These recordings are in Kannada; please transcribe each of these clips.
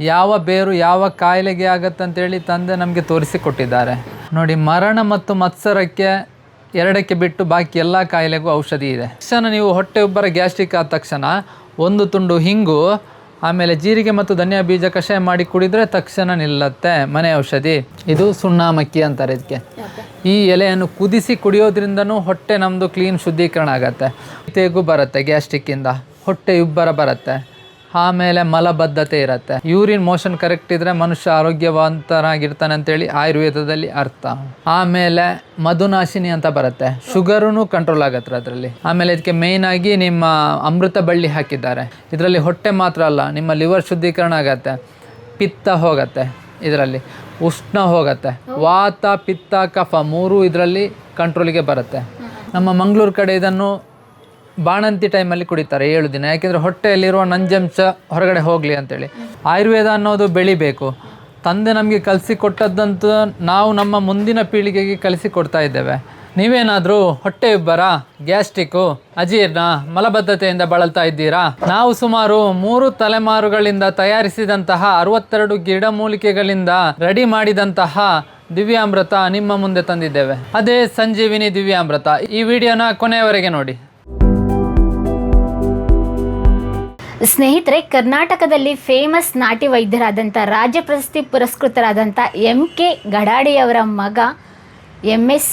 ಯಾವ ಬೇರು ಯಾವ ಕಾಯಿಲೆಗೆ ಆಗತ್ತಂತೇಳಿ ತಂದೆ ನಮಗೆ ತೋರಿಸಿಕೊಟ್ಟಿದ್ದಾರೆ. ನೋಡಿ, ಮರಣ ಮತ್ತು ಮತ್ಸರಕ್ಕೆ ಎರಡಕ್ಕೆ ಬಿಟ್ಟು ಬಾಕಿ ಎಲ್ಲ ಕಾಯಿಲೆಗೂ ಔಷಧಿ ಇದೆ. ತಕ್ಷಣ ನೀವು ಹೊಟ್ಟೆ ಉಬ್ಬರ ಗ್ಯಾಸ್ಟ್ರಿಕ್ ಆದ ತಕ್ಷಣ ಒಂದು ತುಂಡು ಹಿಂಗು, ಆಮೇಲೆ ಜೀರಿಗೆ ಮತ್ತು ಧನಿಯಾ ಬೀಜ ಕಷಾಯ ಮಾಡಿ ಕುಡಿದ್ರೆ ತಕ್ಷಣ ನಿಲ್ಲತ್ತೆ ಮನೆ ಔಷಧಿ. ಇದು ಸುಣ್ಣಾಮಕ್ಕಿ ಅಂತಾರೆ ಇದಕ್ಕೆ. ಈ ಎಲೆಯನ್ನು ಕುದಿಸಿ ಕುಡಿಯೋದ್ರಿಂದನೂ ಹೊಟ್ಟೆ ನಮ್ಮದು ಕ್ಲೀನ್ ಶುದ್ಧೀಕರಣ ಆಗತ್ತೆ. ತೇಗು ಬರುತ್ತೆ ಗ್ಯಾಸ್ಟ್ರಿಕ್ಕಿಂದ. ಹೊಟ್ಟೆ ಉಬ್ಬರ ಬರುತ್ತೆ. ಆಮೇಲೆ ಮಲಬದ್ಧತೆ ಇರುತ್ತೆ. ಯೂರಿನ್ ಮೋಷನ್ ಕರೆಕ್ಟ್ ಇದ್ರೆ ಮನುಷ್ಯ ಆರೋಗ್ಯವಂತನಾಗಿರ್ತಾನೆ ಅಂತೇಳಿ ಆಯುರ್ವೇದದಲ್ಲಿ ಅರ್ಥ. ಆಮೇಲೆ ಮಧುನಾಶಿನಿ ಅಂತ ಬರುತ್ತೆ. ಶುಗರೂ ಕಂಟ್ರೋಲ್ ಆಗತ್ತೆ ಅದರಲ್ಲಿ. ಆಮೇಲೆ ಇದಕ್ಕೆ ಮೇಯ್ನ್ ಆಗಿ ನಿಮ್ಮ ಅಮೃತ ಬಳ್ಳಿ ಹಾಕಿದ್ದಾರೆ. ಇದರಲ್ಲಿ ಹೊಟ್ಟೆ ಮಾತ್ರ ಅಲ್ಲ, ನಿಮ್ಮ ಲಿವರ್ ಶುದ್ಧೀಕರಣ ಆಗತ್ತೆ. ಪಿತ್ತ ಹೋಗತ್ತೆ ಇದರಲ್ಲಿ. ಉಷ್ಣ ಹೋಗತ್ತೆ. ವಾತ, ಪಿತ್ತ, ಕಫ ಮೂರು ಇದರಲ್ಲಿ ಕಂಟ್ರೋಲಿಗೆ ಬರುತ್ತೆ. ನಮ್ಮ ಮಂಗಳೂರು ಕಡೆ ಇದನ್ನು ಬಾಣಂತಿ ಟೈಮಲ್ಲಿ ಕುಡಿತಾರೆ ಏಳು ದಿನ. ಯಾಕೆಂದರೆ ಹೊಟ್ಟೆಯಲ್ಲಿರುವ ನಂಜಂಶ ಹೊರಗಡೆ ಹೋಗಲಿ ಅಂತೇಳಿ. ಆಯುರ್ವೇದ ಅನ್ನೋದು ಬೆಳಿಬೇಕು ತಂದೆ ನಮಗೆ ಕಲಿಸಿಕೊಟ್ಟದ್ದಂತೂ ನಾವು ನಮ್ಮ ಮುಂದಿನ ಪೀಳಿಗೆಗೆ ಕಲಿಸಿಕೊಡ್ತಾ ಇದ್ದೇವೆ. ನೀವೇನಾದರೂ ಹೊಟ್ಟೆ ಇಬ್ಬರ ಗ್ಯಾಸ್ಟ್ರಿಕ್ಕು, ಅಜೀರ್ಣ, ಮಲಬದ್ಧತೆಯಿಂದ ಬಳಲ್ತಾ ಇದ್ದೀರಾ? ನಾವು ಸುಮಾರು ಮೂರು ತಲೆಮಾರುಗಳಿಂದ ತಯಾರಿಸಿದಂತಹ ಅರವತ್ತೆರಡು ಗಿಡಮೂಲಿಕೆಗಳಿಂದ ರೆಡಿ ಮಾಡಿದಂತಹ ದಿವ್ಯಾಮೃತ ನಿಮ್ಮ ಮುಂದೆ ತಂದಿದ್ದೇವೆ. ಅದೇ ಸಂಜೀವಿನಿ ದಿವ್ಯಾಮೃತ. ಈ ವಿಡಿಯೋನ ಕೊನೆಯವರೆಗೆ ನೋಡಿ. ಸ್ನೇಹಿತರೆ, ಕರ್ನಾಟಕದಲ್ಲಿ ಫೇಮಸ್ ನಾಟಿ ವೈದ್ಯರಾದಂಥ, ರಾಜ್ಯ ಪ್ರಶಸ್ತಿ ಪುರಸ್ಕೃತರಾದಂಥ ಎಂ ಕೆ ಗಡಾಡಿಯವರ ಮಗ ಎಂ ಎಸ್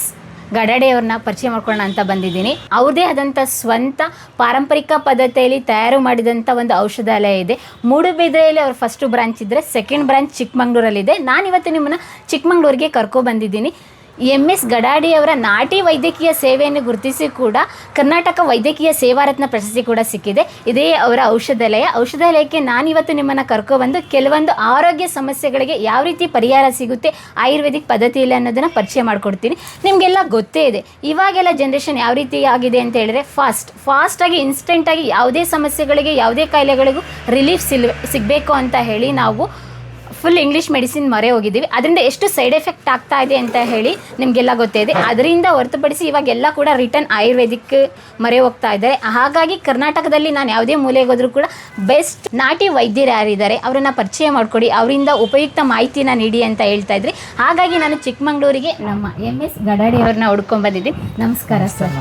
ಗಡಾಡಿಯವ್ರನ್ನ ಪರಿಚಯ ಮಾಡ್ಕೊಳ್ಳೋಣ ಅಂತ ಬಂದಿದ್ದೀನಿ. ಅವ್ರದೇ ಆದಂಥ ಸ್ವಂತ ಪಾರಂಪರಿಕ ಪದ್ಧತಿಯಲ್ಲಿ ತಯಾರು ಮಾಡಿದಂಥ ಒಂದು ಔಷಧಾಲಯ ಇದೆ. ಮೂಡುಬಿದ್ರೆಯಲ್ಲಿ ಅವ್ರ ಫಸ್ಟ್ ಬ್ರಾಂಚ್ ಇದ್ದರೆ ಸೆಕೆಂಡ್ ಬ್ರಾಂಚ್ ಚಿಕ್ಕಮಂಗ್ಳೂರಲ್ಲಿದೆ. ನಾನಿವತ್ತು ನಿಮ್ಮನ್ನು ಚಿಕ್ಕಮಂಗ್ಳೂರಿಗೆ ಕರ್ಕೊ ಬಂದಿದ್ದೀನಿ. ಎಂ ಎಸ್ ಗಡಾಡಿಯವರ ನಾಟಿ ವೈದ್ಯಕೀಯ ಸೇವೆಯನ್ನು ಗುರುತಿಸಿ ಕೂಡ ಕರ್ನಾಟಕ ವೈದ್ಯಕೀಯ ಸೇವಾರತ್ನ ಪ್ರಶಸ್ತಿ ಕೂಡ ಸಿಕ್ಕಿದೆ. ಇದೇ ಅವರ ಔಷಧಾಲಯ. ಔಷಧಾಲಯಕ್ಕೆ ನಾನಿವತ್ತು ನಿಮ್ಮನ್ನು ಕರ್ಕೊಬಂದು ಕೆಲವೊಂದು ಆರೋಗ್ಯ ಸಮಸ್ಯೆಗಳಿಗೆ ಯಾವ ರೀತಿ ಪರಿಹಾರ ಸಿಗುತ್ತೆ, ಆಯುರ್ವೇದಿಕ್ ಪದ್ಧತಿಯಲ್ಲಿ ಅನ್ನೋದನ್ನು ಪರಿಚಯ ಮಾಡಿಕೊಡ್ತೀನಿ. ನಿಮಗೆಲ್ಲ ಗೊತ್ತೇ ಇದೆ. ಇವಾಗೆಲ್ಲ ಜನ್ರೇಷನ್ ಯಾವ ರೀತಿ ಆಗಿದೆ ಅಂತ ಹೇಳಿದ್ರೆ ಫಾಸ್ಟ್ ಫಾಸ್ಟಾಗಿ ಇನ್ಸ್ಟೆಂಟಾಗಿ ಯಾವುದೇ ಸಮಸ್ಯೆಗಳಿಗೆ, ಯಾವುದೇ ಕಾಯಿಲೆಗಳಿಗೂ ರಿಲೀಫ್ ಸಿಲ್ ಸಿಗಬೇಕು ಅಂತ ಹೇಳಿ ನಾವು ಫುಲ್ ಇಂಗ್ಲೀಷ್ ಮೆಡಿಸಿನ್ ಮರೆ ಹೋಗಿದ್ದೀವಿ. ಅದರಿಂದ ಎಷ್ಟು ಸೈಡ್ ಎಫೆಕ್ಟ್ ಆಗ್ತಾ ಇದೆ ಅಂತ ಹೇಳಿ ನಿಮಗೆಲ್ಲ ಗೊತ್ತೇ ಇದೆ ಅದರಿಂದ ಹೊರತುಪಡಿಸಿ ಇವಾಗೆಲ್ಲ ಕೂಡ ರಿಟರ್ನ್ ಆಯುರ್ವೇದಿಕ್ ಮರೆ ಹೋಗ್ತಾ ಇದ್ದಾರೆ. ಹಾಗಾಗಿ ಕರ್ನಾಟಕದಲ್ಲಿ ನಾನು ಯಾವುದೇ ಮೂಲೆಗೆ ಹೋದರೂ ಕೂಡ ಬೆಸ್ಟ್ ನಾಟಿ ವೈದ್ಯರು ಯಾರಿದ್ದಾರೆ ಅವರನ್ನು ಪರಿಚಯ ಮಾಡಿಕೊಡಿ. ಅವರಿಂದ ಉಪಯುಕ್ತ ಮಾಹಿತಿನ ನೀಡಿ ಅಂತ ಹೇಳ್ತಾ ಇದ್ರಿ. ಹಾಗಾಗಿ ನಾನು ಚಿಕ್ಕಮಂಗ್ಳೂರಿಗೆ ನಮ್ಮ ಎಂ ಎಸ್ ಗಡಾಡಿ ಅವ್ರನ್ನ ಹುಡ್ಕೊಂಡ್ ಬಂದಿದ್ದೀನಿ ನಮಸ್ಕಾರ ಸರ್.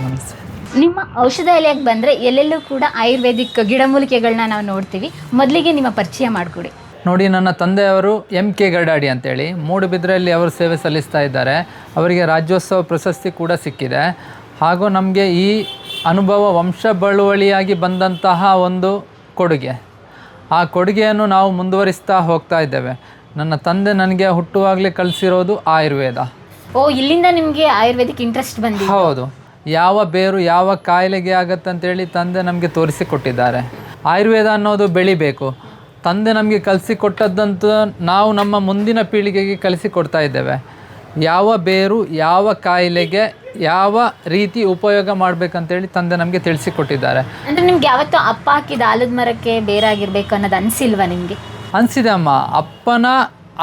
ನಿಮ್ಮ ಔಷಧಾಲಯಕ್ಕೆ ಬಂದರೆ ಎಲ್ಲೆಲ್ಲೂ ಕೂಡ ಆಯುರ್ವೇದಿಕ್ ಗಿಡಮೂಲಿಕೆಗಳನ್ನ ನಾವು ನೋಡ್ತೀವಿ. ಮೊದಲಿಗೆ ನಿಮ್ಮ ಪರಿಚಯ ಮಾಡಿಕೊಡಿ. ನೋಡಿ ನನ್ನ ತಂದೆಯವರು ಎಂ ಕೆ ಗಡಾಡಿ ಅಂತೇಳಿ. ಮೂಡುಬಿದ್ರೆಯಲ್ಲಿ ಅವರು ಸೇವೆ ಸಲ್ಲಿಸ್ತಾ ಇದ್ದಾರೆ. ಅವರಿಗೆ ರಾಜ್ಯೋತ್ಸವ ಪ್ರಶಸ್ತಿ ಕೂಡ ಸಿಕ್ಕಿದೆ. ಹಾಗೂ ನಮಗೆ ಈ ಅನುಭವ ವಂಶ ಬಳುವಳಿಯಾಗಿ ಬಂದಂತಹ ಒಂದು ಕೊಡುಗೆ. ಆ ಕೊಡುಗೆಯನ್ನು ನಾವು ಮುಂದುವರಿಸ್ತಾ ಹೋಗ್ತಾ ಇದ್ದೇವೆ. ನನ್ನ ತಂದೆ ನನಗೆ ಹುಟ್ಟುವಾಗಲೇ ಕಲಿಸಿರೋದು ಆಯುರ್ವೇದ. ಓ ಇಲ್ಲಿಂದ ನಿಮಗೆ ಆಯುರ್ವೇದಿಕ್ ಇಂಟ್ರೆಸ್ಟ್ ಬಂದಿದೆ ಹೌದು. ಯಾವ ಬೇರು ಯಾವ ಕಾಯಿಲೆಗೆ ಆಗತ್ತಂತೇಳಿ ತಂದೆ ನಮಗೆ ತೋರಿಸಿಕೊಟ್ಟಿದ್ದಾರೆ ಆಯುರ್ವೇದ ಅನ್ನೋದು ಬೆಳಿಬೇಕು. ತಂದೆ ನಮಗೆ ಕಲಿಸಿಕೊಟ್ಟದ್ದಂತೂ ನಾವು ನಮ್ಮ ಮುಂದಿನ ಪೀಳಿಗೆಗೆ ಕಲಿಸಿಕೊಡ್ತಾ ಇದ್ದೇವೆ. ಯಾವ ಬೇರು ಯಾವ ಕಾಯಿಲೆಗೆ ಯಾವ ರೀತಿ ಉಪಯೋಗ ಮಾಡ್ಬೇಕಂತೇಳಿ ತಂದೆ ನಮಗೆ ತಿಳಿಸಿಕೊಟ್ಟಿದ್ದಾರೆ. ಅಂದ್ರೆ ನಿಮ್ಗೆ ಯಾವತ್ತೂ ಅಪ್ಪ ಹಾಕಿದ ಆಲದ ಮರಕ್ಕೆ ಬೇರಾಗಿರ್ಬೇಕು ಅನ್ನೋದು ಅನ್ಸಿಲ್ವಾ ನಿಮಗೆ? ಅನಿಸಿದೆ ಅಮ್ಮ. ಅಪ್ಪನ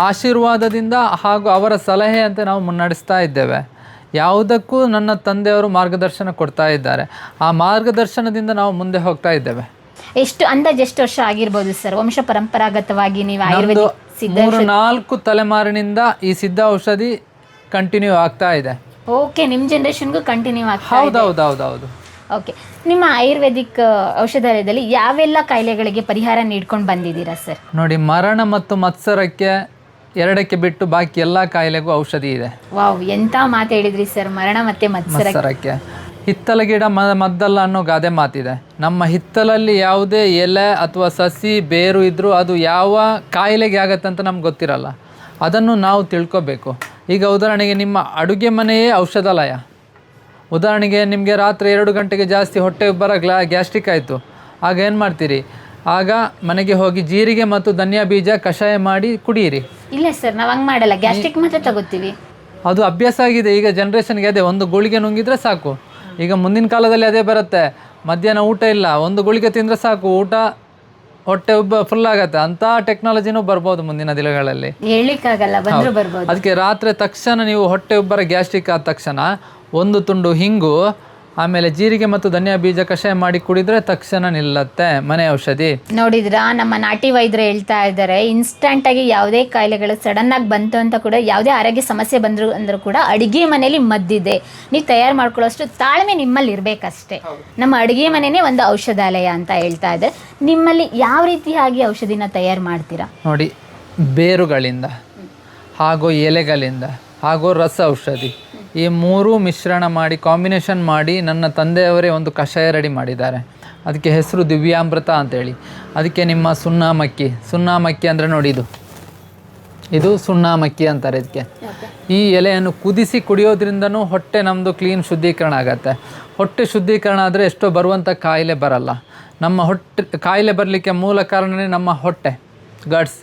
ಆಶೀರ್ವಾದದಿಂದ ಹಾಗೂ ಅವರ ಸಲಹೆಯಂತೆ ನಾವು ಮುನ್ನಡೆಸ್ತಾ ಇದ್ದೇವೆ. ಯಾವುದಕ್ಕೂ ನನ್ನ ತಂದೆಯವರು ಮಾರ್ಗದರ್ಶನ ಕೊಡ್ತಾ ಇದ್ದಾರೆ. ಆ ಮಾರ್ಗದರ್ಶನದಿಂದ ನಾವು ಮುಂದೆ ಹೋಗ್ತಾ ಇದ್ದೇವೆ. ಎಷ್ಟು ಅಂದಾಜ್ ಎಷ್ಟು ವರ್ಷ ಆಗಿರ್ಬೋದು ಸರ್? ವಂಶ ಪರಂಪರಾಗತವಾಗಿ ನೀವು ಆಯುರ್ವೇದ ಸಿದ್ಧ ಮೂರು ನಾಲ್ಕು ತಲೆಮಾರಿನಿಂದ ಈ ಸಿದ್ಧ ಔಷಧಿ ಕಂಟಿನ್ಯೂ ಆಗ್ತಾ ಇದೆ. ಓಕೆ ನಿಮ್ಮ ಜನ್ರೇಷನ್ಗೂ ಕಂಟಿನ್ಯೂ ಆಗ್ತಾ ಹೌದೌದೌದೌದು. ಓಕೆ ನಿಮ್ಮ ಆಯುರ್ವೇದಿಕ್ ಔಷಧಾಲಯದಲ್ಲಿ ಯಾವೆಲ್ಲ ಕಾಯಿಲೆಗಳಿಗೆ ಪರಿಹಾರ ನೀಡ್ಕೊಂಡು ಬಂದಿದ್ದೀರಾ ಸರ್? ನೋಡಿ ಮರಣ ಮತ್ತು ಮತ್ಸರಕ್ಕೆ ಎರಡಕ್ಕೆ ಬಿಟ್ಟು ಬಾಕಿ ಎಲ್ಲ ಕಾಯಿಲೆಗೂ ಔಷಧಿ ಇದೆ. ವಾವ್ ಎಂತ ಮಾತು ಹೇಳಿದ್ರಿ ಸರ್? ಮರಣ ಮತ್ತೆ ಮತ್ಸರ ಮತ್ಸರಕ್ಕೆ. ಹಿತ್ತಲ ಗಿಡ ಮ ಮದ್ದಲ್ಲ ಅನ್ನೋ ಗಾದೆ ಮಾತಿದೆ. ನಮ್ಮ ಹಿತ್ತಲಲ್ಲಿ ಯಾವುದೇ ಎಲೆ ಅಥವಾ ಸಸಿ ಬೇರು ಇದ್ದರೂ ಅದು ಯಾವ ಕಾಯಿಲೆಗೆ ಆಗತ್ತೆ ಅಂತ ನಮ್ಗೆ ಗೊತ್ತಿರಲ್ಲ. ಅದನ್ನು ನಾವು ತಿಳ್ಕೊಬೇಕು. ಈಗ ಉದಾಹರಣೆಗೆ ನಿಮ್ಮ ಅಡುಗೆ ಮನೆಯೇ ಔಷಧಾಲಯ. ಉದಾಹರಣೆಗೆ ನಿಮಗೆ ರಾತ್ರಿ ಎರಡು ಗಂಟೆಗೆ ಜಾಸ್ತಿ ಹೊಟ್ಟೆ ಉಬ್ಬರ ಗ್ಲಾ ಗ್ಯಾಸ್ಟ್ರಿಕ್ ಆಯಿತು. ಆಗ ಏನು ಮಾಡ್ತೀರಿ? ಆಗ ಮನೆಗೆ ಹೋಗಿ ಜೀರಿಗೆ ಮತ್ತು ಧನಿಯಾ ಬೀಜ ಕಷಾಯ ಮಾಡಿ ಕುಡಿಯಿರಿ. ಇಲ್ಲ ಸರ್ ನಾವು ಹಂಗೆ ಮಾಡಲ್ಲ. ಗ್ಯಾಸ್ಟ್ರಿಕ್ ಮಾತ್ರ ತಗೋತೀವಿ. ಅದು ಅಭ್ಯಾಸ ಆಗಿದೆ. ಈಗ ಜನ್ರೇಷನ್ಗೆ ಅದೇ ಒಂದು ಗುಳಿಗೆ ನುಂಗಿದ್ರೆ ಸಾಕು. ಈಗ ಮುಂದಿನ ಕಾಲದಲ್ಲಿ ಅದೇ ಬರುತ್ತೆ. ಮಧ್ಯಾಹ್ನ ಊಟ ಇಲ್ಲ ಒಂದು ಗುಳಿಗೆ ತಿಂದರೆ ಸಾಕು ಊಟ ಹೊಟ್ಟೆ ಉಬ್ಬ ಫುಲ್ ಆಗತ್ತೆ. ಅಂತ ಟೆಕ್ನಾಲಜಿನೂ ಬರ್ಬೋದು ಮುಂದಿನ ದಿನಗಳಲ್ಲಿ. ಹೇಳಿಕ್ಕಾಗಲ್ಲ ಬಂದ್ರು ಬರ್ಬೋದು. ಅದಕ್ಕೆ ರಾತ್ರಿ ತಕ್ಷಣ ನೀವು ಹೊಟ್ಟೆ ಉಬ್ಬರ ಗ್ಯಾಸ್ಟ್ರಿಕ್ ಆದ ತಕ್ಷಣ ಒಂದು ತುಂಡು ಹಿಂಗು ಆಮೇಲೆ ಜೀರಿಗೆ ಮತ್ತು ಧನಿಯಾ ಬೀಜ ಕಷಾಯ ಮಾಡಿ ಕುಡಿದ್ರೆ ತಕ್ಷಣ ನಿಲ್ಲತ್ತೆ. ಮನೆ ಔಷಧಿ. ನೋಡಿದ್ರ? ನಮ್ಮ ನಾಟಿ ವೈದ್ಯರು ಹೇಳ್ತಾ ಇದ್ದಾರೆ ಇನ್ಸ್ಟಂಟ್ ಆಗಿ ಯಾವುದೇ ಕಾಯಿಲೆಗಳು ಸಡನ್ ಆಗಿ ಬಂತು ಅಂತ ಕೂಡ ಯಾವುದೇ ಆರೋಗ್ಯ ಸಮಸ್ಯೆ ಬಂದ್ರು ಅಂದ್ರೂ ಕೂಡ ಅಡಿಗೆ ಮನೆಯಲ್ಲಿ ಮದ್ದಿದೆ. ನೀವು ತಯಾರು ಮಾಡ್ಕೊಳ್ಳೋಷ್ಟು ತಾಳ್ಮೆ ನಿಮ್ಮಲ್ಲಿ ಇರಬೇಕಷ್ಟೇ. ನಮ್ಮ ಅಡಿಗೆ ಮನೆನೇ ಒಂದು ಔಷಧಾಲಯ ಅಂತ ಹೇಳ್ತಾ ಇದ್ದಾರೆ. ನಿಮ್ಮಲ್ಲಿ ಯಾವ ರೀತಿಯಾಗಿ ಔಷಧಿನ ತಯಾರು ಮಾಡ್ತೀರಾ? ನೋಡಿ ಬೇರುಗಳಿಂದ ಹಾಗೂ ಎಲೆಗಳಿಂದ ಹಾಗೂ ರಸ ಔಷಧಿ ಈ ಮೂರೂ ಮಿಶ್ರಣ ಮಾಡಿ ಕಾಂಬಿನೇಷನ್ ಮಾಡಿ ನನ್ನ ತಂದೆಯವರೇ ಒಂದು ಕಷಾಯ ರೆಡಿ ಮಾಡಿದ್ದಾರೆ. ಅದಕ್ಕೆ ಹೆಸರು ದಿವ್ಯಾಮೃತ ಅಂತೇಳಿ. ಅದಕ್ಕೆ ನಿಮ್ಮ ಸುಣ್ಣಾಮಕ್ಕಿ. ಸುಣ್ಣಾಮಕ್ಕಿ ಅಂದರೆ ನೋಡಿ ಇದು. ಇದು ಸುಣ್ಣಾಮಕ್ಕಿ ಅಂತಾರೆ ಇದಕ್ಕೆ. ಈ ಎಲೆಯನ್ನು ಕುದಿಸಿ ಕುಡಿಯೋದ್ರಿಂದನೂ ಹೊಟ್ಟೆ ನಮ್ಮದು ಕ್ಲೀನ್ ಶುದ್ಧೀಕರಣ ಆಗುತ್ತೆ. ಹೊಟ್ಟೆ ಶುದ್ಧೀಕರಣ ಆದರೆ ಎಷ್ಟೋ ಬರುವಂಥ ಕಾಯಿಲೆ ಬರಲ್ಲ. ನಮ್ಮ ಹೊಟ್ಟೆ ಕಾಯಿಲೆ ಬರಲಿಕ್ಕೆ ಮೂಲ ಕಾರಣನೇ ನಮ್ಮ ಹೊಟ್ಟೆ ಗಡ್ಸ್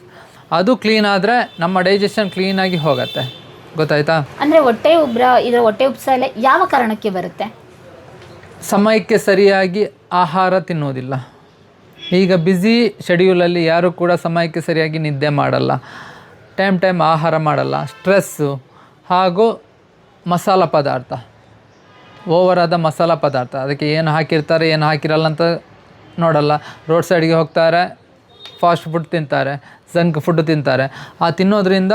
ಅದು ಕ್ಲೀನ್ ಆದರೆ ನಮ್ಮ ಡೈಜೆಷನ್ ಕ್ಲೀನಾಗಿ ಹೋಗುತ್ತೆ. ಗೊತ್ತಾಯ್ತಾ? ಅಂದ್ರೆ ಹೊಟ್ಟೆ ಉಬ್ರ ಇದರ ಹೊಟ್ಟೆ ಉಬ್ಸಾಲೆ ಯಾವ ಕಾರಣಕ್ಕೆ ಬರುತ್ತೆ? ಸಮಯಕ್ಕೆ ಸರಿಯಾಗಿ ಆಹಾರ ತಿನ್ನೋದಿಲ್ಲ. ಈಗ ಬ್ಯುಸಿ ಶೆಡ್ಯೂಲಲ್ಲಿ ಯಾರೂ ಕೂಡ ಸಮಯಕ್ಕೆ ಸರಿಯಾಗಿ ನಿದ್ದೆ ಮಾಡಲ್ಲ. ಟೈಮ್ ಟೈಮ್ ಆಹಾರ ಮಾಡಲ್ಲ. ಸ್ಟ್ರೆಸ್ಸು ಹಾಗೂ ಮಸಾಲ ಪದಾರ್ಥ. ಓವರ್ ಆದ ಮಸಾಲ ಪದಾರ್ಥ. ಅದಕ್ಕೆ ಏನು ಹಾಕಿರ್ತಾರೆ ಏನು ಹಾಕಿರಲ್ಲ ಅಂತ ನೋಡಲ್ಲ. ರೋಡ್ ಸೈಡ್ಗೆ ಹೋಗ್ತಾರೆ ಫಾಸ್ಟ್ ಫುಡ್ ತಿಂತಾರೆ ಜಂಕ್ ಫುಡ್ ತಿಂತಾರೆ. ಆ ತಿನ್ನೋದ್ರಿಂದ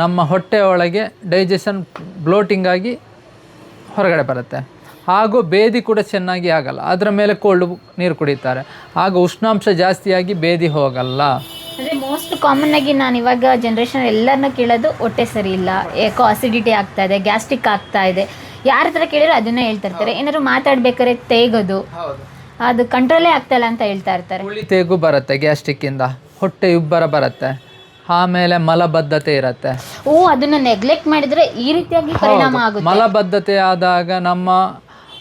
ನಮ್ಮ ಹೊಟ್ಟೆ ಒಳಗೆ ಡೈಜೆಷನ್ ಬ್ಲೋಟಿಂಗ್ ಆಗಿ ಹೊರಗಡೆ ಬರುತ್ತೆ. ಹಾಗೂ ಬೇದಿ ಕೂಡ ಚೆನ್ನಾಗಿ ಆಗಲ್ಲ. ಅದರ ಮೇಲೆ ಕೋಲ್ಡ್ ನೀರು ಕುಡಿತಾರೆ. ಆಗ ಉಷ್ಣಾಂಶ ಜಾಸ್ತಿಯಾಗಿ ಬೇದಿ ಹೋಗಲ್ಲ. ಅಂದರೆ ಮೋಸ್ಟ್ ಕಾಮನ್ ಆಗಿ ನಾನು ಇವಾಗ ಜನರೇಷನ್ ಎಲ್ಲರನ್ನೂ ಕೇಳೋದು ಹೊಟ್ಟೆ ಸರಿ ಇಲ್ಲ ಏಕೋ ಅಸಿಡಿಟಿ ಆಗ್ತಾ ಇದೆ ಗ್ಯಾಸ್ಟ್ರಿಕ್ ಆಗ್ತಾ ಇದೆ. ಯಾರ ಹತ್ರ ಕೇಳಿದ್ರೆ ಅದನ್ನೇ ಹೇಳ್ತಾ ಇರ್ತಾರೆ. ಏನಾದ್ರು ಮಾತಾಡ್ಬೇಕಾದ್ರೆ ತೇಗೋದು. ಅದು ಕಂಟ್ರೋಲೇ ಆಗ್ತಾ ಇಲ್ಲ ಅಂತ ಹೇಳ್ತಾ ಇರ್ತಾರೆ. ಹುಳಿ ತೇಗು ಬರುತ್ತೆ ಗ್ಯಾಸ್ಟ್ರಿಕ್ಕಿಂದ ಹೊಟ್ಟೆ ಉಬ್ಬರ ಬರುತ್ತೆ. ಆಮೇಲೆ ಮಲಬದ್ಧತೆ ಇರುತ್ತೆ. ಓ ಅದನ್ನ ನೆಗ್ಲೆಕ್ಟ್ ಮಾಡಿದ್ರೆ ಈ ರೀತಿಯಾಗಿ ಪರಿಣಾಮ ಆಗುತ್ತೆ. ಮಲಬದ್ಧತೆ ಆದಾಗ ನಮ್ಮ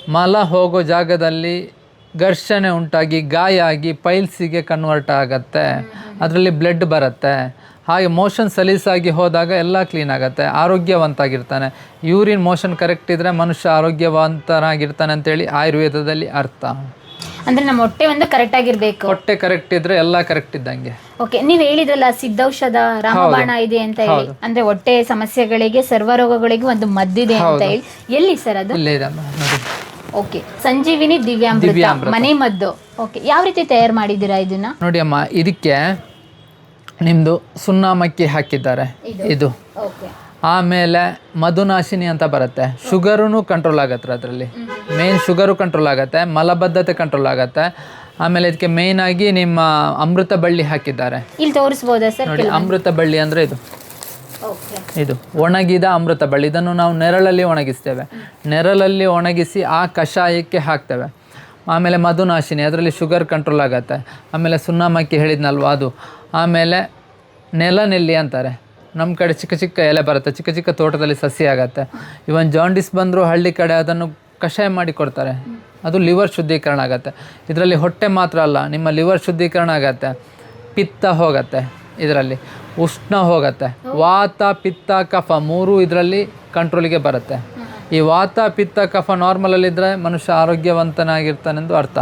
ಮಲ ಹೋಗೋ ಜಾಗದಲ್ಲಿ ಘರ್ಷಣೆ ಉಂಟಾಗಿ ಗಾಯ ಆಗಿ ಪೈಲ್ಸಿಗೆ ಕನ್ವರ್ಟ್ ಆಗತ್ತೆ. ಅದರಲ್ಲಿ ಬ್ಲಡ್ ಬರುತ್ತೆ. ಹಾಗೆ ಮೋಷನ್ ಸಲೀಸಾಗಿ ಹೋದಾಗ ಎಲ್ಲ ಕ್ಲೀನ್ ಆಗುತ್ತೆ. ಆರೋಗ್ಯವಂತಾಗಿರ್ತಾನೆ. ಯೂರಿನ್ ಮೋಷನ್ ಕರೆಕ್ಟ್ ಇದ್ದರೆ ಮನುಷ್ಯ ಆರೋಗ್ಯವಂತನಾಗಿರ್ತಾನೆ ಅಂತೇಳಿ ಆಯುರ್ವೇದದಲ್ಲಿ ಅರ್ಥ. ಅಂದ್ರೆ ನಮ್ಮ ಹೊಟ್ಟೆ ಒಂದು ಕರೆಕ್ಟ್ ಆಗಿರ್ಬೇಕು. ಹೊಟ್ಟೆ ಕರೆಕ್ಟ್ ಇದ್ರೆ ಎಲ್ಲ ಕರೆಕ್ಟ್ ಇದ್ದಂಗೆ. ಓಕೆ ನೀವ್ ಹೇಳಿದ್ರಲ್ಲ ಸಿದ್ಧೌಷಧ ರಾಮಬಾಣ ಇದೆ ಅಂತ ಹೇಳಿ. ಅಂದ್ರೆ ಹೊಟ್ಟೆ ಸಮಸ್ಯೆಗಳಿಗೆ ಸರ್ವರೋಗಗಳಿಗೆ ಒಂದು ಮದ್ದಿದೆ ಅಂತ ಹೇಳಿ. ಎಲ್ಲಿ ಸರ್ ಅದು? ಇಲ್ಲೇ ಇದೆ ಅಮ್ಮ, ನೋಡಿ. ಓಕೆ ಸಂಜೀವಿನಿ ದಿವ್ಯಾಮೃತ ಮನೆ ಮದ್ದು. ಓಕೆ ಯಾವ ರೀತಿ ತಯಾರು ಮಾಡಿದ್ದೀರಾ ಇದನ್ನ? ನೋಡಿ ಅಮ್ಮ ಇದಕ್ಕೆ ನಿಮ್ಮದು ಸುಣ್ಣಾಮಕ್ಕಿ ಹಾಕಿದ್ದಾರೆ. ಇದು. ಓಕೆ ಆಮೇಲೆ ಮಧುನಾಶಿನಿ ಅಂತ ಬರುತ್ತೆ. ಶುಗರೂ ಕಂಟ್ರೋಲ್ ಆಗತ್ತೆ ಅದರಲ್ಲಿ. ಮೇನ್ ಶುಗರು ಕಂಟ್ರೋಲ್ ಆಗುತ್ತೆ ಮಲಬದ್ಧತೆ ಕಂಟ್ರೋಲ್ ಆಗುತ್ತೆ. ಆಮೇಲೆ ಇದಕ್ಕೆ ಮೇಯ್ನ್ ಆಗಿ ನಿಮ್ಮ ಅಮೃತ ಬಳ್ಳಿ ಹಾಕಿದ್ದಾರೆ. ಇಲ್ಲಿ ತೋರಿಸ್ಬೋದಾ ಸರ್ ನೋಡಿ ಅಮೃತ ಬಳ್ಳಿ ಅಂದರೆ ಇದು. ಇದು ಒಣಗಿದ ಅಮೃತ ಬಳ್ಳಿ. ಇದನ್ನು ನಾವು ನೆರಳಲ್ಲಿ ಒಣಗಿಸ್ತೇವೆ. ನೆರಳಲ್ಲಿ ಒಣಗಿಸಿ ಆ ಕಷಾಯಕ್ಕೆ ಹಾಕ್ತೇವೆ. ಆಮೇಲೆ ಮಧುನಾಶಿನಿ ಅದರಲ್ಲಿ ಶುಗರ್ ಕಂಟ್ರೋಲ್ ಆಗುತ್ತೆ. ಆಮೇಲೆ ಸುಣ್ಣಾಮಕ್ಕಿ ಹೇಳಿದ್ನಲ್ವ ಅದು. ಆಮೇಲೆ ನೆಲನೆಲ್ಲಿ ಅಂತಾರೆ. ನಮ್ಮ ಕಡೆ ಚಿಕ್ಕ ಚಿಕ್ಕ ಎಲೆ ಬರುತ್ತೆ, ಚಿಕ್ಕ ಚಿಕ್ಕ ತೋಟದಲ್ಲಿ ಸಸಿ ಆಗುತ್ತೆ. ಇವನ್ ಜಾಂಡಿಸ್ ಬಂದರೂ ಹಳ್ಳಿ ಕಡೆ ಅದನ್ನು ಕಷಾಯ ಮಾಡಿ ಕೊಡ್ತಾರೆ. ಅದು ಲಿವರ್ ಶುದ್ಧೀಕರಣ ಆಗುತ್ತೆ. ಇದರಲ್ಲಿ ಹೊಟ್ಟೆ ಮಾತ್ರ ಅಲ್ಲ, ನಿಮ್ಮ ಲಿವರ್ ಶುದ್ಧೀಕರಣ ಆಗುತ್ತೆ. ಪಿತ್ತ ಹೋಗತ್ತೆ ಇದರಲ್ಲಿ, ಉಷ್ಣ ಹೋಗತ್ತೆ. ವಾತ, ಪಿತ್ತ, ಕಫ ಮೂರು ಇದರಲ್ಲಿ ಕಂಟ್ರೋಲಿಗೆ ಬರುತ್ತೆ. ಈ ವಾತ, ಪಿತ್ತ, ಕಫ ನಾರ್ಮಲಲ್ಲಿದ್ದರೆ ಮನುಷ್ಯ ಆರೋಗ್ಯವಂತನಾಗಿರ್ತಾನೆಂದು ಅರ್ಥ.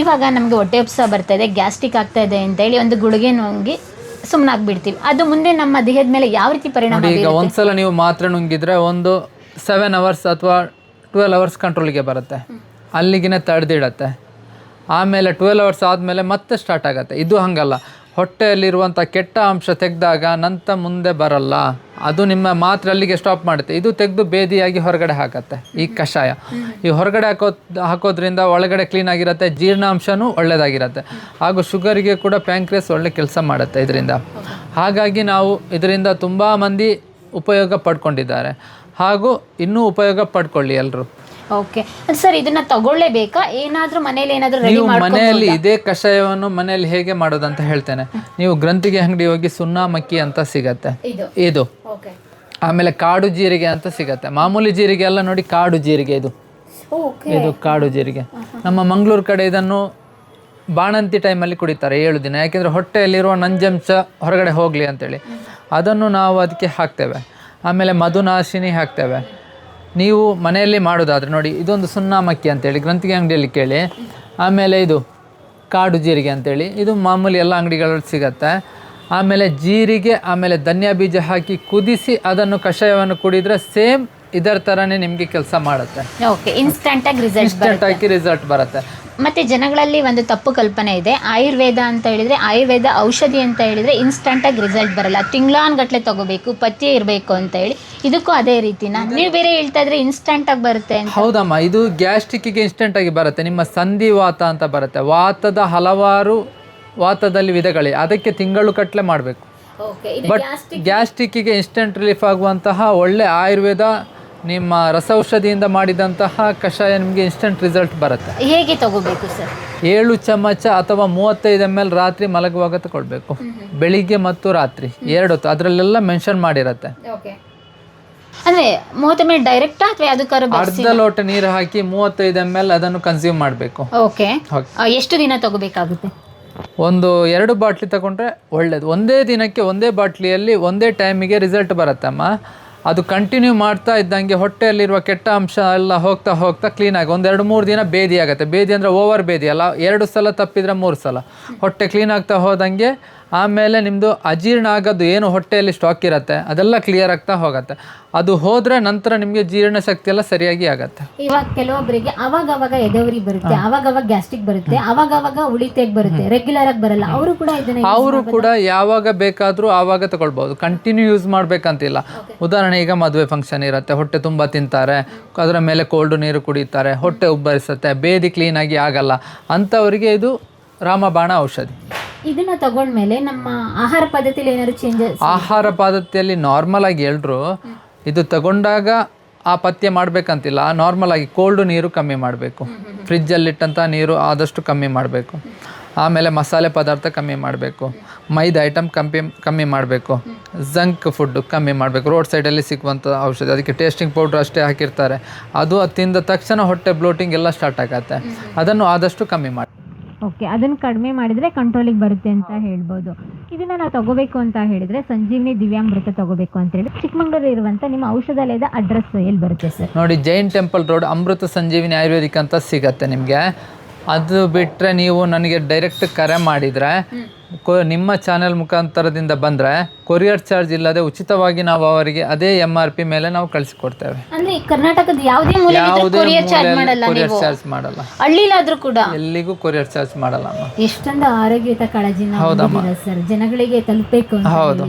ಇವಾಗ ನಮಗೆ ಹೊಟ್ಟೆ ಉಪ್ಸ ಬರ್ತಾ ಇದೆ, ಗ್ಯಾಸ್ಟ್ರಿಕ್ ಆಗ್ತಾ ಇದೆ ಅಂತ ಹೇಳಿ ಒಂದು ಗುಳಿಗೆ ನುಂಗಿ ಸುಮ್ಮನಾಗ್ಬಿಡ್ತೀವಿ ಅದು ಮುಂದೆ ನಮ್ಮ ದೇಹದ ಮೇಲೆ ಯಾವ ರೀತಿ ಪರಿಣಾಮ ನೋಡಿ ಈಗ ಒಂದ್ಸಲ ನೀವು ಮಾತ್ರ ನುಂಗಿದ್ರೆ ಒಂದು ಸೆವೆನ್ ಅವರ್ಸ್ ಅಥವಾ ಟ್ವೆಲ್ ಅವರ್ಸ್ ಕಂಟ್ರೋಲಿಗೆ ಬರುತ್ತೆ. ಅಲ್ಲಿಗಿನ ತಡೆದಿಡತ್ತೆ. ಆಮೇಲೆ ಟ್ವೆಲ್ ಅವರ್ಸ್ ಆದಮೇಲೆ ಮತ್ತೆ ಸ್ಟಾರ್ಟ್ ಆಗುತ್ತೆ. ಇದು ಹಂಗಲ್ಲ. ಹೊಟ್ಟೆಯಲ್ಲಿರುವಂಥ ಕೆಟ್ಟ ಅಂಶ ತೆಗೆದಾಗ ನಂತರ ಮುಂದೆ ಬರಲ್ಲ. ಅದು ನಿಮ್ಮ ಮಾತ್ರ ಅಲ್ಲಿಗೆ ಸ್ಟಾಪ್ ಮಾಡುತ್ತೆ. ಇದು ತೆಗೆದು ಬೇದಿಯಾಗಿ ಹೊರಗಡೆ ಹಾಕತ್ತೆ, ಈ ಕಷಾಯ. ಈ ಹೊರಗಡೆ ಹಾಕೋ, ಹಾಕೋದ್ರಿಂದ ಒಳಗಡೆ ಕ್ಲೀನ್ ಆಗಿರುತ್ತೆ, ಜೀರ್ಣಾಂಶನೂ ಒಳ್ಳೆಯದಾಗಿರುತ್ತೆ ಹಾಗೂ ಶುಗರಿಗೆ ಕೂಡ ಪ್ಯಾಂಕ್ರಿಯಸ್ ಒಳ್ಳೆ ಕೆಲಸ ಮಾಡುತ್ತೆ ಇದರಿಂದ. ಹಾಗಾಗಿ ನಾವು ಇದರಿಂದ ತುಂಬ ಮಂದಿ ಉಪಯೋಗ ಪಡ್ಕೊಂಡಿದ್ದಾರೆ. ಹಾಗೂ ಇನ್ನೂ ಉಪಯೋಗ ಪಡ್ಕೊಳ್ಳಿ ಎಲ್ಲರೂ ಓಕೆ ಸರ್ ಇದನ್ನ ತಗೊಳ್ಳೇಬೇಕಾ? ಏನಾದ್ರೂ ಮನೇಲಿ ಏನಾದ್ರೂ ರೆಡಿ ನೀವು ಮನೆಯಲ್ಲಿ ಇದೇ ಕಷಾಯವನ್ನು ಮನೆಯಲ್ಲಿ ಹೇಗೆ ಮಾಡೋದಂತ ಹೇಳ್ತೇನೆ. ನೀವು ಗ್ರಂಥಿಗೆ ಅಂಗಡಿ ಹೋಗಿ ಸುಣ್ಣಾಮಕ್ಕಿ ಅಂತ ಸಿಗತ್ತೆ. ಇದು. ಇದು. ಓಕೆ ಆಮೇಲೆ ಕಾಡು ಜೀರಿಗೆ ಅಂತ ಸಿಗತ್ತೆ. ಮಾಮೂಲಿ ಜೀರಿಗೆ ಎಲ್ಲ ನೋಡಿ ಕಾಡು ಜೀರಿಗೆ ಇದು. ಓಕೆ ಇದು ಕಾಡು ಜೀರಿಗೆ. ನಮ್ಮ ಮಂಗಳೂರು ಕಡೆ ಇದನ್ನು ಬಾಣಂತಿ ಟೈಮಲ್ಲಿ ಕುಡಿತಾರೆ ಏಳು ದಿನ. ಯಾಕೆಂದರೆ ಹೊಟ್ಟೆಯಲ್ಲಿರುವ ನಂಜಂಶ ಹೊರಗಡೆ ಹೋಗಲಿ ಅಂತೇಳಿ. ಅದನ್ನು ನಾವು ಅದಕ್ಕೆ ಹಾಕ್ತೇವೆ. ಆಮೇಲೆ ಮಧುನಾಶಿನಿ ಹಾಕ್ತೇವೆ. ನೀವು ಮನೆಯಲ್ಲಿ ಮಾಡೋದಾದ್ರೆ ನೋಡಿ ಇದೊಂದು ಸುಣ್ಣಾಮಕ್ಕಿ ಅಂತೇಳಿ ಗ್ರಂಥಿಗೆ ಅಂಗಡಿಯಲ್ಲಿ ಕೇಳಿ ಆಮೇಲೆ ಇದು ಕಾಡು ಜೀರಿಗೆ ಅಂತೇಳಿ ಇದು ಮಾಮೂಲಿ ಎಲ್ಲ ಅಂಗಡಿಗಳಲ್ಲಿ ಸಿಗತ್ತೆ. ಆಮೇಲೆ ಜೀರಿಗೆ ಆಮೇಲೆ ಧನ್ಯಾ ಬೀಜ ಹಾಕಿ ಕುದಿಸಿ ಅದನ್ನು ಕಷಾಯವನ್ನು ಕುಡಿದ್ರೆ ಸೇಮ್ ಇದರ ಥರನೇ ನಿಮಗೆ ಕೆಲಸ ಮಾಡುತ್ತೆ. ಓಕೆ ಇನ್ಸ್ಟಂಟ್ ಆಗಿ ರಿಸಲ್ಟ್ ಇನ್ಸ್ಟೆಂಟ್ ಆಗಿ ರಿಸಲ್ಟ್ ಬರುತ್ತೆ. ಮತ್ತೆ ಜನಗಳಲ್ಲಿ ಒಂದು ತಪ್ಪು ಕಲ್ಪನೆ ಇದೆ. ಆಯುರ್ವೇದ ಅಂತ ಹೇಳಿದ್ರೆ ಆಯುರ್ವೇದ ಔಷಧಿ ಅಂತ ಹೇಳಿದ್ರೆ ಇನ್ಸ್ಟಂಟ್ ಆಗಿ ರಿಸಲ್ಟ್ ಬರಲ್ಲ. ತಿಂಗಳಾನ್ಗಟ್ಲೆ ತಗೋಬೇಕು ಪಥ್ಯ ಇರಬೇಕು ಅಂತ ಹೇಳಿ. ಇದಕ್ಕೂ ಅದೇ ರೀತಿನ ನೀವು ಬೇರೆ ಹೇಳ್ತಾ ಇದ್ರೆ ಇನ್ಸ್ಟಂಟ್ ಆಗಿ ಬರುತ್ತೆ ಅಂತ. ಹೌದಮ್ಮ ಇದು ಗ್ಯಾಸ್ಟ್ರಿಕ್ಕಿಗೆ ಇನ್ಸ್ಟಂಟಾಗಿ ಆಗಿ ಬರುತ್ತೆ. ನಿಮ್ಮ ಸಂಧಿ ವಾತ ಅಂತ ಬರುತ್ತೆ. ವಾತದ ಹಲವಾರು ವಾತದಲ್ಲಿ ವಿಧಗಳಿವೆ ಅದಕ್ಕೆ ತಿಂಗಳು ಕಟ್ಲೆ ಮಾಡಬೇಕು. ಬಟ್ ಗ್ಯಾಸ್ಟ್ರಿಕ್ಕಿಗೆ ಇನ್ಸ್ಟಂಟ್ ರಿಲೀಫ್ ಆಗುವಂತಹ ಒಳ್ಳೆ ಆಯುರ್ವೇದ ನಿಮ್ಮ ರಸೌಷಧಿಯಿಂದ ಮಾಡಿದಂತಹ ಕಷಾಯ ನಿಮಗೆ ಇನ್ಸ್ಟೆಂಟ್ ರಿಸಲ್ಟ್ ಬರುತ್ತೆ. ಹೇಗೆ ತಗೋಬೇಕು ಸರ್? ಏಳು ಚಮಚ ಅಥವಾ ಮೂವತ್ತೈದು ಎಂ ಎಲ್ ರಾತ್ರಿ ಮಲಗುವಾಗ ತಗೊಳ್ಬೇಕು. ಬೆಳಿಗ್ಗೆ ಮತ್ತು ರಾತ್ರಿ ಎರಡು ಹೊತ್ತು ಅದರಲ್ಲೆಲ್ಲ ಮೆನ್ಷನ್ ಮಾಡಿರತ್ತೆ. ಓಕೆ. ಅಂದ್ರೆ ಮೂವತ್ತು ಡೈರೆಕ್ಟಾ ಅಥವಾ ಅರ್ಧ ಲೋಟ ನೀರು ಹಾಕಿ ಮೂವತ್ತೈದು ಎಂ ಎಲ್ ಅದನ್ನು ಕನ್ಸ್ಯೂಮ್ ಮಾಡಬೇಕು. ಓಕೆ. ಓಕೆ. ಎಷ್ಟು ದಿನ ತಗೋಬೇಕಾಗುತ್ತೆ? ಒಂದು ಎರಡು ಬಾಟ್ಲಿ ತಗೊಂಡ್ರೆ ಒಳ್ಳೇದು. ಒಂದೇ ದಿನಕ್ಕೆ ಒಂದೇ ಬಾಟ್ಲಿಯಲ್ಲಿ ಒಂದೇ ಟೈಮಿಗೆ ರಿಸಲ್ಟ್ ಬರುತ್ತಮ್ಮ. ಅದು ಕಂಟಿನ್ಯೂ ಮಾಡ್ತಾ ಇದ್ದಂಗೆ ಹೊಟ್ಟೆಯಲ್ಲಿರುವ ಕೆಟ್ಟ ಅಂಶ ಎಲ್ಲ ಹೋಗ್ತಾ ಹೋಗ್ತಾ ಕ್ಲೀನಾಗಿ ಒಂದು ಎರಡು ಮೂರು ದಿನ ಬೇದಿ ಆಗುತ್ತೆ. ಬೇದಿ ಅಂದರೆ ಓವರ್ ಬೇದಿ ಅಲ್ಲ ಎರಡು ಸಲ ತಪ್ಪಿದ್ರೆ ಮೂರು ಸಲ. ಹೊಟ್ಟೆ ಕ್ಲೀನ್ ಆಗ್ತಾ ಹೋದಂಗೆ ಆಮೇಲೆ ನಿಮ್ಮದು ಅಜೀರ್ಣ ಆಗೋದು ಏನು ಹೊಟ್ಟೆಯಲ್ಲಿ ಸ್ಟಾಕ್ ಇರುತ್ತೆ ಅದೆಲ್ಲ ಕ್ಲಿಯರ್ ಆಗ್ತಾ ಹೋಗುತ್ತೆ. ಅದು ಹೋದರೆ ನಂತರ ನಿಮಗೆ ಜೀರ್ಣ ಶಕ್ತಿ ಎಲ್ಲ ಸರಿಯಾಗಿ ಆಗುತ್ತೆ. ಇವಾಗ ಕೆಲವೊಬ್ಬರಿಗೆ ಅವಾಗ ಅವಾಗ ಎದೆವರಿ ಬರುತ್ತೆ ಅವಾಗ ಅವಾಗ ಗ್ಯಾಸ್ಟ್ರಿಕ್ ಬರುತ್ತೆ ಅವಾಗ ಅವಾಗ ಉಳಿತೆಗ್ ಬರುತ್ತೆ ರೆಗ್ಯುಲರ್ ಆಗಿ ಬರಲ್ಲ. ಅವರು ಕೂಡ ಇದನ್ನ ಅವರು ಕೂಡ ಯಾವಾಗ ಬೇಕಾದರೂ ಆವಾಗ ತಗೊಳ್ಬೋದು. ಕಂಟಿನ್ಯೂ ಯೂಸ್ ಮಾಡಬೇಕಂತಿಲ್ಲ. ಉದಾಹರಣೆ ಈಗ ಮದುವೆ ಫಂಕ್ಷನ್ ಇರುತ್ತೆ ಹೊಟ್ಟೆ ತುಂಬ ತಿಂತಾರೆ ಅದರ ಮೇಲೆ ಕೋಲ್ಡ್ ನೀರು ಕುಡಿತಾರೆ ಹೊಟ್ಟೆ ಉಬ್ಬರಿಸುತ್ತೆ ಬೇದಿ ಕ್ಲೀನಾಗಿ ಆಗಲ್ಲ. ಅಂಥವರಿಗೆ ಇದು ರಾಮಬಾಣ ಔಷಧಿ. ಇದನ್ನ ತಗೊಂಡ್ಮೇಲೆ ನಮ್ಮ ಆಹಾರ ಪದ್ಧತಿಯಲ್ಲಿ ಏನಾದ್ರು ಚೇಂಜಸ್ ಆಹಾರ ಪದ್ಧತಿಯಲ್ಲಿ ನಾರ್ಮಲ್ ಆಗಿ ಎಲ್ಲರೂ ಇದು ತಗೊಂಡಾಗ ಆ ಪಥ್ಯ ಮಾಡಬೇಕಂತಿಲ್ಲ ನಾರ್ಮಲ್ ಆಗಿ ಕೋಲ್ಡ್ ನೀರು ಕಮ್ಮಿ ಮಾಡಬೇಕು. ಫ್ರಿಜ್ಜಲ್ಲಿಟ್ಟಂಥ ನೀರು ಆದಷ್ಟು ಕಮ್ಮಿ ಮಾಡಬೇಕು. ಆಮೇಲೆ ಮಸಾಲೆ ಪದಾರ್ಥ ಕಮ್ಮಿ ಮಾಡಬೇಕು. ಮೈದ ಐಟಮ್ ಕಮ್ಮಿ ಕಮ್ಮಿ ಮಾಡಬೇಕು. ಜಂಕ್ ಫುಡ್ಡು ಕಮ್ಮಿ ಮಾಡಬೇಕು. ರೋಡ್ ಸೈಡಲ್ಲಿ ಸಿಗುವಂಥ ಔಷಧಿ. ಅದಕ್ಕೆ ಟೇಸ್ಟಿಂಗ್ ಪೌಡ್ರ್ ಅಷ್ಟೇ ಹಾಕಿರ್ತಾರೆ. ಅದು ತಿಂದ ತಕ್ಷಣ ಹೊಟ್ಟೆ ಬ್ಲೋಟಿಂಗ್ ಎಲ್ಲ ಸ್ಟಾರ್ಟ್ ಆಗುತ್ತೆ. ಅದನ್ನು ಆದಷ್ಟು ಕಮ್ಮಿ ಮಾಡಿ ಓಕೆ ಅದನ್ನು ಕಡಿಮೆ ಮಾಡಿದರೆ ಕಂಟ್ರೋಲಿಗೆ ಬರುತ್ತೆ ಅಂತ ಹೇಳ್ಬೋದು. ಇದನ್ನ ನಾವು ತಗೋಬೇಕು ಅಂತ ಹೇಳಿದರೆ ಸಂಜೀವಿನಿ ದಿವ್ಯಾಮೃತ ತಗೋಬೇಕು ಅಂತ ಹೇಳಿ. ಚಿಕ್ಕಮಂಗ್ಳೂರು ಇರುವಂಥ ನಿಮ್ಮ ಔಷಧಾಲಯದ ಅಡ್ರೆಸ್ ಎಲ್ಲಿ ಬರುತ್ತೆ ಸರ್. ನೋಡಿ ಜೈನ್ ಟೆಂಪಲ್ ರೋಡ್ ಅಮೃತ ಸಂಜೀವಿನಿ ಆಯುರ್ವೇದಿಕ್ ಅಂತ ಸಿಗತ್ತೆ ನಿಮಗೆ. ಅದು ಬಿಟ್ಟರೆ ನೀವು ನನಗೆ ಡೈರೆಕ್ಟ್ ಕರೆ ಮಾಡಿದರೆ ಕೊ ನಿಮ್ಮ ಚಾನೆಲ್ ಮುಖಾಂತರದಿಂದ ಬಂದರೆ ಕೊರಿಯರ್ ಚಾರ್ಜ್ ಇಲ್ಲದೆ ಉಚಿತವಾಗಿ ನಾವು ಅವರಿಗೆ ಅದೇ ಎಂ ಆರ್ ಪಿ ಮೇಲೆ ನಾವು ಕಳಿಸಿಕೊಡ್ತೇವೆ. ಅಂದ್ರೆ ಕರ್ನಾಟಕದ ಯಾವುದೇ ಯಾವುದೇ ಕೊರಿಯರ್ ಚಾರ್ಜ್ ಮಾಡಲ್ಲ ಕೊರಿಯರ್ ಚಾರ್ಜ್ ಮಾಡಲ್ಲ. ಹಳ್ಳಿಲಾದ್ರೂ ಕೂಡ. ಎಲ್ಲಿಗೂ ಕೊರಿಯರ್ ಚಾರ್ಜ್ ಮಾಡಲ್ಲ ಅಮ್ಮ. ಎಷ್ಟೊಂದು ಆರೋಗ್ಯದ ಕಾಳಜಿ ಹೌದಮ್ಮ. ಸರ್? ಜನಗಳಿಗೆ ತಲುಪಬೇಕು ಅಂತ ಹೌದು.